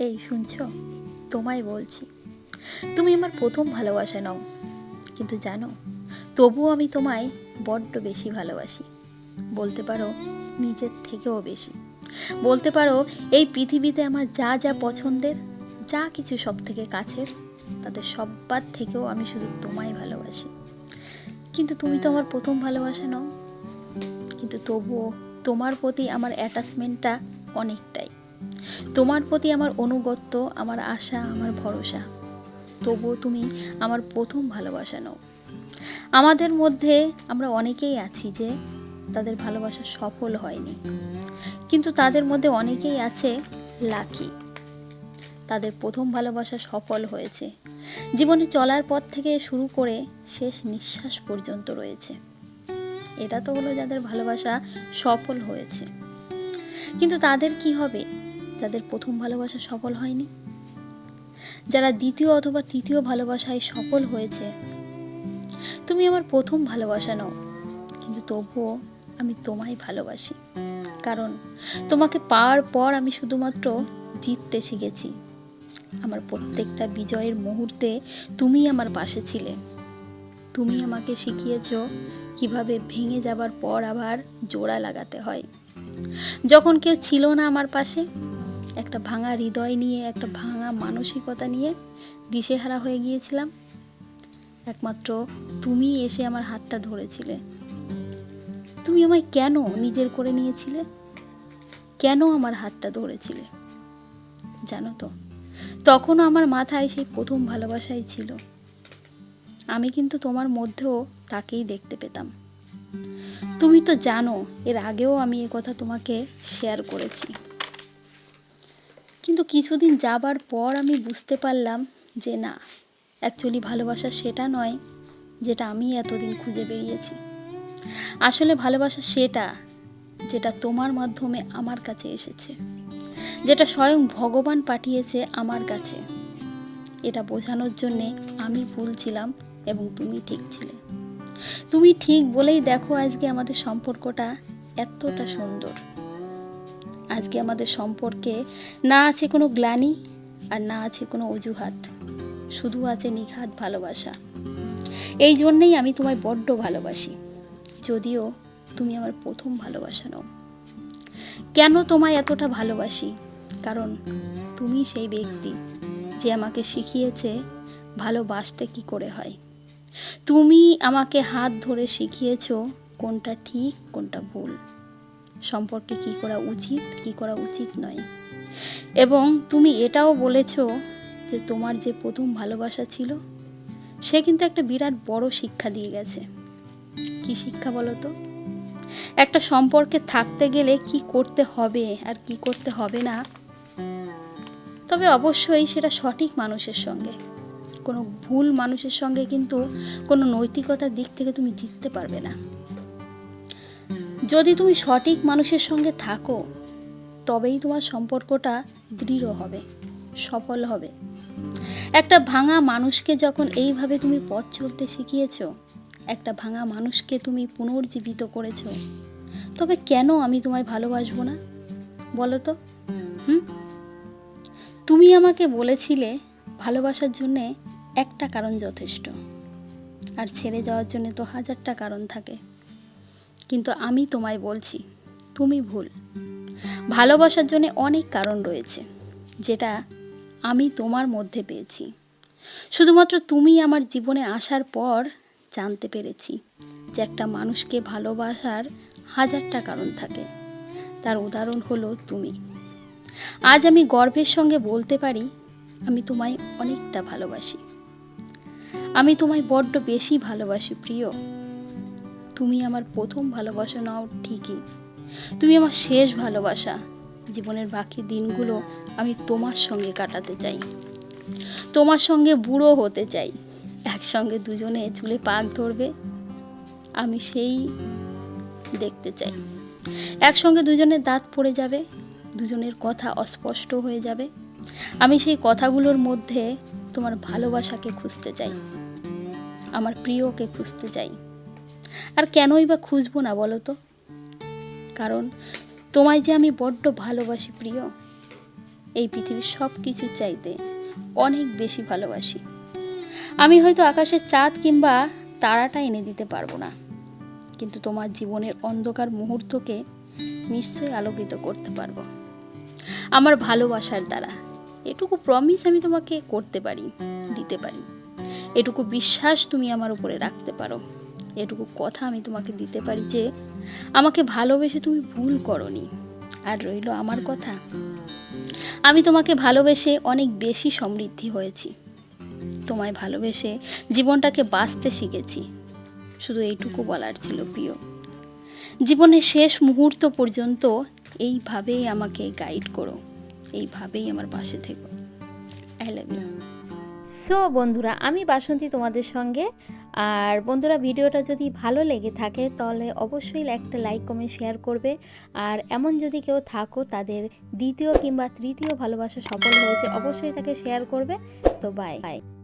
এই শুনছ? তোমায় বলছি। তুমি আমার প্রথম ভালোবাসা নাও। কিন্তু জানো, তবুও আমি তোমায় বড্ড বেশি ভালোবাসি। বলতে পারো, নিজের থেকেও বেশি। বলতে পারো, এই পৃথিবীতে আমার যা যা পছন্দের, যা কিছু সব থেকে কাছের তাদের সব্বার থেকেও আমি শুধু তোমায় ভালোবাসি। কিন্তু তুমি তো আমার প্রথম ভালোবাসা নাও। কিন্তু তবুও তোমার প্রতি আমার অ্যাটাচমেন্টটা অনেকটাই। তোমার প্রতি আমার অনুগত্য, আমার আশা, আমার ভরসা। তবুও তুমি আমার প্রথম ভালোবাসা নাও। আমাদের মধ্যে আমরা অনেকেই আছি যে তাদের ভালোবাসা সফল হয়নি। কিন্তু তাদের মধ্যে অনেকেই আছে লাকি। তাদের প্রথম ভালোবাসা সফল হয়েছে। জীবনে চলার পথ থেকে শুরু করে শেষ নিঃশ্বাস পর্যন্ত রয়েছে। এটা তো হলো যাদের ভালোবাসা সফল হয়েছে। কিন্তু তাদের কি হবে? যাদের প্রথম ভালোবাসা সফল হয়নি। যারা দ্বিতীয় অথবা তৃতীয় ভালোবাসায় সফল হয়েছে, তুমি আমার প্রথম ভালোবাসা নাও। কিন্তু তবুও আমি তোমায় ভালোবাসি। কারণ তোমাকে পাওয়ার পর আমি শুধুমাত্র জিততে শিখেছি। আমার প্রত্যেকটা বিজয়ের মুহূর্তে তুমি আমার পাশে ছিলে। তুমি আমাকে শিখিয়েছো কীভাবে ভেঙে যাবার পর আবার জোড়া লাগাতে হয়। যখন কেউ ছিল না আমার পাশে একটা ভাঙা হৃদয় নিয়ে, একটা ভাঙা মানসিকতা নিয়ে দিশেহারা হয়ে গিয়েছিলাম। একমাত্র তুমি এসে আমার হাতটা ধরেছিলে। তুমি আমায় কেন নিজের করে নিয়েছিলে? কেন আমার হাতটা ধরেছিলে? জানো তো তখনও আমার মাথায় সেই প্রথম ভালোবাসাই ছিল। আমি কিন্তু তোমার মধ্যেও তাকেই দেখতে পেতাম। তুমি তো জানো, এর আগেও আমি কথা তোমাকে শেয়ার করেছি। কিন্তু কিছুদিন যাবার পর আমি বুঝতে পারলাম যে না অ্যাকচুয়ালি ভালোবাসা সেটা নয় যেটা আমি এতদিন খুঁজে বেরিয়েছি। আসলে ভালোবাসা সেটা যেটা তোমার মাধ্যমে আমার কাছে এসেছে, যেটা স্বয়ং ভগবান পাঠিয়েছে আমার কাছে। এটা বোঝানোর জন্যে আমি ভুল ছিলাম এবং তুমি ঠিক ছিলে। তুমি ঠিক বলেই দেখো আজকে আমাদের সম্পর্কটা এতটা সুন্দর। আজকে আমাদের সম্পর্কে না আছে কোনো গ্লানি আর না আছে কোনো অজুহাত। শুধু আছে নিঘাত ভালোবাসা। এই জন্যেই আমি তোমায় বড্ড ভালোবাসি। যদিও তুমি আমার প্রথম ভালোবাসা নাও। কেন তোমায় এতটা ভালোবাসি? কারণ তুমি সেই ব্যক্তি যে আমাকে শিখিয়েছে ভালোবাসতে কি করে হয়। তুমি আমাকে হাত ধরে শিখিয়েছো কোনটা ঠিক, কোনটা ভুল। সম্পর্কে কি করা উচিত, কি করা উচিত নয়। এবং তুমি এটাও বলেছ যে তোমার যে প্রথম ভালোবাসা ছিল, সে কিন্তু একটা বিরাট বড় শিক্ষা দিয়ে গেছে। কি শিক্ষা বলো তো? একটা সম্পর্কে থাকতে গেলে কি করতে হবে আর কি করতে হবে না? তবে অবশ্যই সেটা সঠিক মানুষের সঙ্গে। কোনো ভুল মানুষের সঙ্গে কিন্তু কোনো নৈতিকতার দিক থেকে তুমি জিততে পারবে না। যদি তুমি সঠিক মানুষের সঙ্গে থাকো, তবেই তোমার সম্পর্কটা দৃঢ় হবে, সফল হবে। একটা ভাঙা মানুষকে যখন এইভাবে তুমি পথ চলতে শিখিয়েছ, একটা ভাঙা মানুষকে তুমি পুনর্জীবিত করেছ, তবে কেন আমি তোমায় ভালোবাসবো না? বলো তো। হুম? তুমি আমাকে বলেছিলে, ভালোবাসার জন্যে একটা কারণ যথেষ্ট, আর ছেড়ে যাওয়ার জন্য তো হাজারটা কারণ থাকে। কিন্তু আমি তোমায় বলছি, তুমি ভুল। ভালোবাসার জন্য অনেক কারণ রয়েছে, যেটা আমি তোমার মধ্যে পেয়েছি। শুধুমাত্র তুমি আমার জীবনে আসার পর জানতে পেরেছি যে একটা মানুষকে ভালোবাসার হাজারটা কারণ থাকে। তার উদাহরণ হলো তুমি। আজ আমি গর্বের সঙ্গে বলতে পারি, আমি তোমায় অনেকটা ভালোবাসি। আমি তোমায় বড্ড বেশি ভালোবাসি, প্রিয়। তুমি আমার প্রথম ভালোবাসা নাও ঠিকই। তুমি আমার শেষ ভালোবাসা। জীবনের বাকি দিনগুলো আমি তোমার সঙ্গে কাটাতে চাই। তোমার সঙ্গে বুড়ো হতে চাই। একসঙ্গে দুজনে চুলে পাক ধরবে। আমি সেই দেখতে চাই। একসঙ্গে দুজনের দাঁত পড়ে যাবে। দুজনের কথা অস্পষ্ট হয়ে যাবে। আমি সেই কথাগুলোর মধ্যে তোমার ভালোবাসাকে খুঁজতে চাই। আমার প্রিয়কে খুঁজতে চাই। আর কেনই বা খুঁজবো না বলো তো? কারণ তোমায় যে আমি বড্ড ভালোবাসি প্রিয়, এই পৃথিবীর সব কিছুর চাইতে অনেক বেশি ভালোবাসি। আমি হয়তো আকাশের চাঁদ কিংবা তারাটা এনে দিতে পারব না, কিন্তু তোমার জীবনের অন্ধকার মুহূর্তকে নিশ্চয়ই আলোকিত করতে পারব। আমার ভালোবাসার দ্বারা এটুকু প্রমিস আমি তোমাকে করতে পারি, দিতে পারি। এটুকু বিশ্বাস তুমি আমার উপরে রাখতে পারো। এটুকু কথা আমি তোমাকে দিতে পারি যে, আমাকে ভালোবেসে তুমি ভুল করনি, আর রইল আমার কথা। আমি তোমাকে ভালোবেসে অনেক বেশি সমৃদ্ধি হয়েছি। তোমায় ভালোবেসে জীবনটাকে বাঁচতে শিখেছি। শুধু এইটুকু বলার ছিল প্রিয়। জীবনের শেষ মুহূর্ত পর্যন্ত এইভাবেই আমাকে গাইড করো। এইভাবেই আমার পাশে থেকো। আই লাভ ইউ সো বন্ধুরা, আমি বাসন্তী তোমাদের সঙ্গে আর বন্ধুরা ভিডিওটা যদি ভালো লেগে থাকে, তাহলে অবশ্যই একটা লাইক কমেন্ট শেয়ার করবে। আর এমন যদি কেউ থাকো, তাদের দ্বিতীয় কিংবা তৃতীয় ভালোবাসা সফল হয়েছে, অবশ্যই তাকে শেয়ার করবে। তো বাই বাই